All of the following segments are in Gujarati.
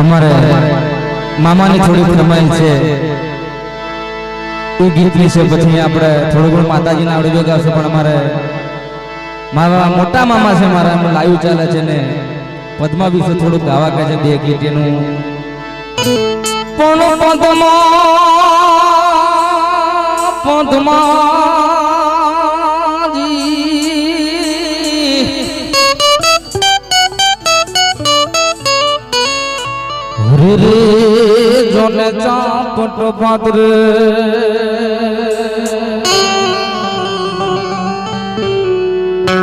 અમારે મામાની થોડી ફરમાઈશ છે. એ ગીત વિશે પછી આપણે થોડું ઘણું માતાજીને આવડી ગાવશું પણ અમારે મારા મોટા મામા છે મારા એમનું લાઈવ ચાલે છે ને. પદ્મા વિશે થોડું ગાવા કહે છે બે ગીત એનું. પણ પદ્મા પદ્માજી રે રે જોને ચાપટ પાદરે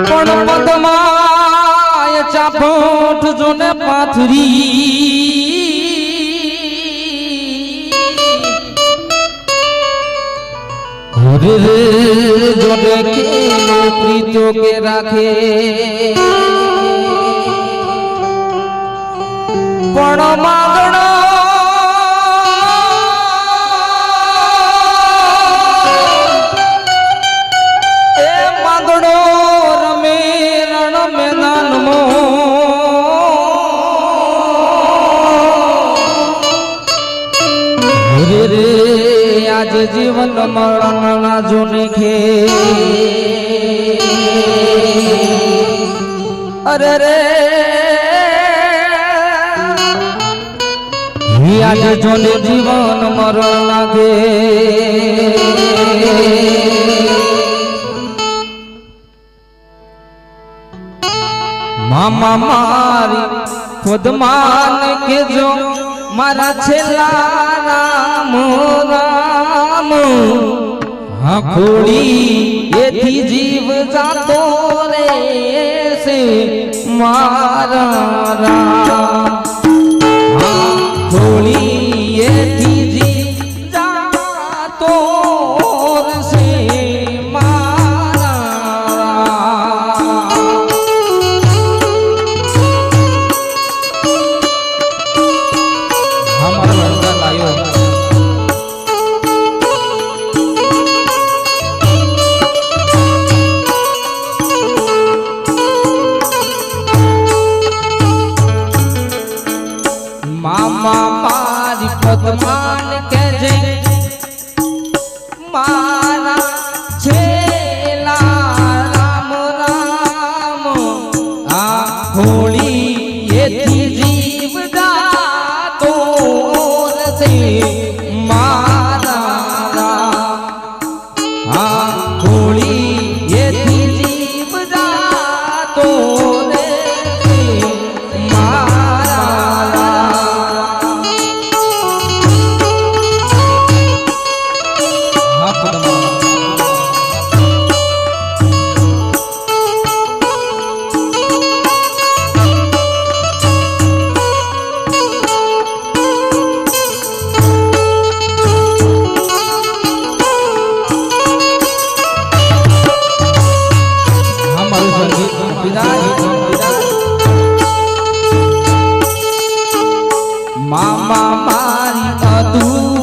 પણ પદમાય ચાપટ જોને પાથરી રે રે જોને કેલો પ્રીતો રે રે, આજ જીવન મરણ ના જોને ખે અરે રે આજે જોને જીવન મરણ લાગે મામા મારી પદમાન કેજો મારા છેલ્લા રામ રામ હા ખોડી એથી જીવ જાતો રે છે મારા રામ. મામા મારી પદ્માન મારી અધૂરી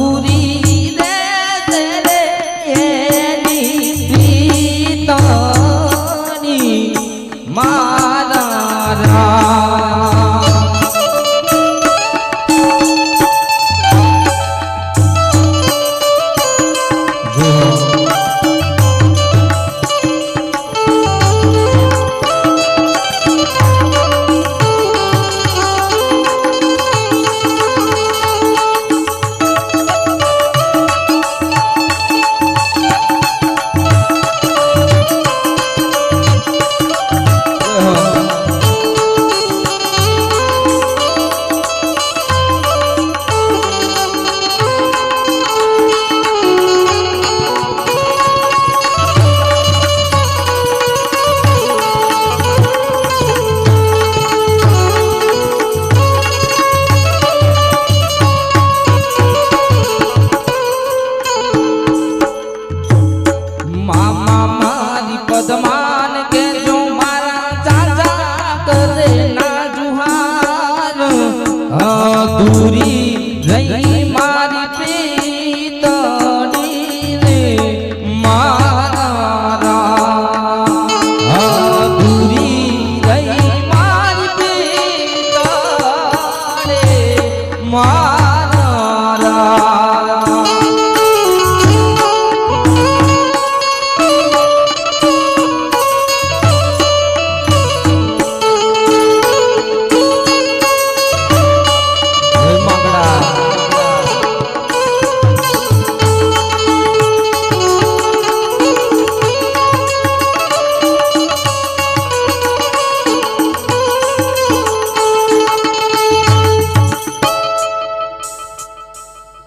અધૂરી રહી મારી પ્રીતની રે મારા. અધૂરી રહી મારી પ્રીતની મારા.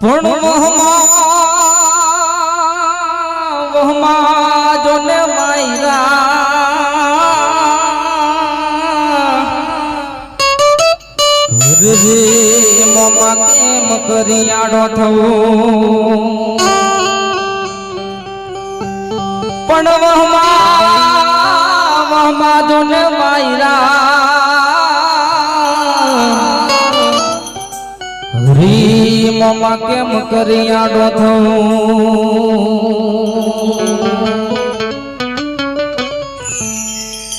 પણ વહમાં વહમાં જોને માયરા રે રે મોમા કેમ કરી આડો થવું? પણ વહમાં વહમાં જોને માયરા મમા કેમ કરી આડો થઉં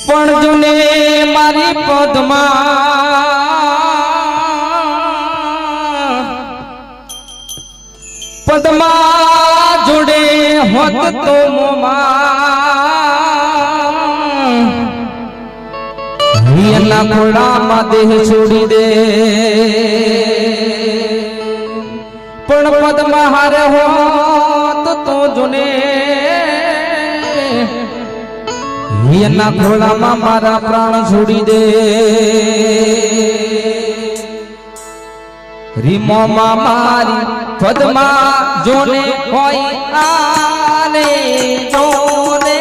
પણ જુને મારી પદમાં. પદમાં જોડે હોત તો મોમાં. એના ખોડામાં દેહ છોડી દે. એના ખોળામાં મારા પ્રાણ છોડી દે. રીમોમાં મારી પદમાં જોને હોય આને જોને